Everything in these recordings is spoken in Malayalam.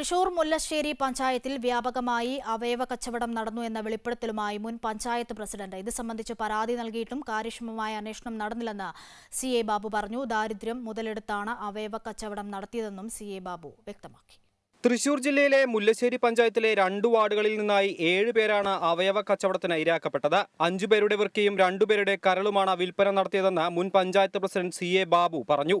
തൃശൂർ മുല്ലശ്ശേരി പഞ്ചായത്തിൽ വ്യാപകമായി അവയവ കച്ചവടം നടന്നു എന്ന വെളിപ്പെടുത്തലുമായി മുൻ പഞ്ചായത്ത് പ്രസിഡന്റ്. ഇത് സംബന്ധിച്ച് പരാതി നൽകിയിട്ടും കാര്യക്ഷമമായ അന്വേഷണം നടന്നില്ലെന്ന് സി ബാബു പറഞ്ഞു. ദാരിദ്ര്യം മുതലെടുത്താണ് അവയവ കച്ചവടം നടത്തിയതെന്നും സി ബാബു വ്യക്തമാക്കി. തൃശൂർ ജില്ലയിലെ മുല്ലശ്ശേരി പഞ്ചായത്തിലെ രണ്ട് വാർഡുകളിൽ നിന്നായി ഏഴ് പേരാണ് അവയവ കച്ചവടത്തിന് ഇരയാക്കപ്പെട്ടത്. അഞ്ചു പേരുടെ വൃക്കയും രണ്ടുപേരുടെ കരളുമാണ് വിൽപ്പന നടത്തിയതെന്ന് മുൻ panchayat president C A Babu പറഞ്ഞു.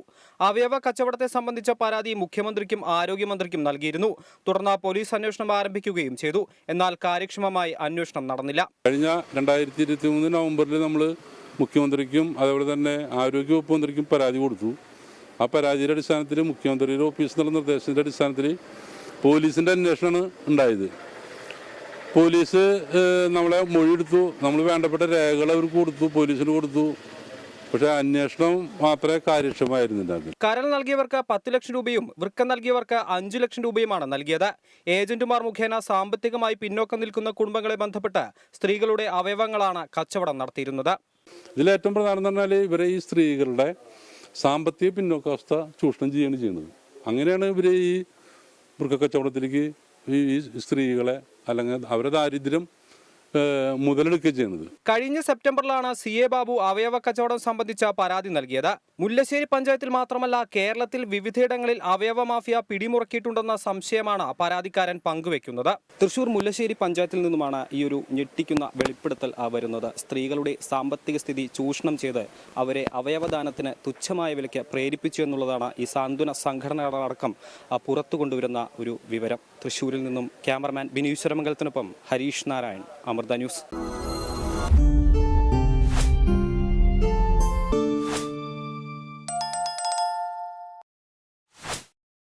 അവയവ കച്ചവടത്തെ സംബന്ധിച്ച പരാതി മുഖ്യമന്ത്രിക്കും ആരോഗ്യമന്ത്രിക്കും നൽകിയിരുന്നു. തുടർന്ന് പോലീസ് അന്വേഷണം ആരംഭിക്കുകയും ചെയ്തു. എന്നാൽ കാര്യക്ഷമമായി അന്വേഷണം നടന്നില്ല. കഴിഞ്ഞ രണ്ടായിരത്തി ഇരുപത്തി മൂന്ന് നവംബറിൽ നമ്മൾ മുഖ്യമന്ത്രിക്കും അതേപോലെ തന്നെ ആരോഗ്യവകുപ്പ് മന്ത്രിക്കും പരാതി കൊടുത്തു. ആ പരാതിയുടെ അടിസ്ഥാനത്തിൽ മുഖ്യമന്ത്രിയുടെ ഓഫീസിൽ നിന്നുള്ള നിർദ്ദേശത്തിന്റെ അടിസ്ഥാനത്തിൽ പോലീസിന്റെ അന്വേഷണമാണ് ഉണ്ടായത്. പോലീസ് നമ്മളെ മൊഴി എടുത്തു നമ്മൾ വേണ്ടപ്പെട്ട രേഖകൾ അവർക്ക് കൊടുത്തു പോലീസിന് കൊടുത്തു. പക്ഷേ അന്വേഷണം മാത്രമേ കാര്യക്ഷമമായിരുന്നില്ല കരൽ കരൾ നൽകിയവർക്ക് പത്ത് ലക്ഷം രൂപയും വൃക്ക നൽകിയവർക്ക് അഞ്ചു ലക്ഷം രൂപയുമാണ് നൽകിയത്. ഏജന്റുമാർ മുഖേന സാമ്പത്തികമായി പിന്നോക്കം നിൽക്കുന്ന കുടുംബങ്ങളെ ബന്ധപ്പെട്ട് സ്ത്രീകളുടെ അവയവങ്ങളാണ് കച്ചവടം നടത്തിയിരുന്നത്. ഇതിലേറ്റവും പ്രധാനം എന്ന് പറഞ്ഞാൽ ഇവരെ ഈ സ്ത്രീകളുടെ സാമ്പത്തിക പിന്നോക്കാവസ്ഥ ചൂഷണം ചെയ്യുകയാണ് ചെയ്യുന്നത്. അങ്ങനെയാണ് ഇവർ ഈ മൃഗക്കച്ചവടത്തിലേക്ക് ഈ സ്ത്രീകളെ അല്ലെങ്കിൽ അവരുടെ ദാരിദ്ര്യം ഏഹ്, മുതലെടുക്കുകയും ചെയ്യുന്നത്. കഴിഞ്ഞ സെപ്റ്റംബറിലാണ് സി എ ബാബു അവയവ കച്ചവടം സംബന്ധിച്ച പരാതി നൽകിയത്. മുല്ലശ്ശേരി പഞ്ചായത്തിൽ മാത്രമല്ല കേരളത്തിൽ വിവിധയിടങ്ങളിൽ അവയവ മാഫിയ പിടിമുറക്കിയിട്ടുണ്ടെന്ന സംശയമാണ് പരാതിക്കാരൻ പങ്കുവെക്കുന്നത്. തൃശൂർ മുല്ലശ്ശേരി പഞ്ചായത്തിൽ നിന്നുമാണ് ഈ ഒരു ഞെട്ടിക്കുന്ന വെളിപ്പെടുത്തൽ വരുന്നത്. സ്ത്രീകളുടെ സാമ്പത്തിക സ്ഥിതി ചൂഷണം ചെയ്ത് അവരെ അവയവദാനത്തിന് തുച്ഛമായ വിലയ്ക്ക് പ്രേരിപ്പിച്ചു എന്നുള്ളതാണ് ഈ സാന്ത്വന സംഘടനകളടക്കം പുറത്തു കൊണ്ടുവരുന്ന ഒരു വിവരം. തൃശൂരിൽ നിന്നും ക്യാമറമാൻ ബിനീശ്വരമംഗലത്തിനൊപ്പം ഹരീഷ് നാരായൺ അമൃത ന്യൂസ്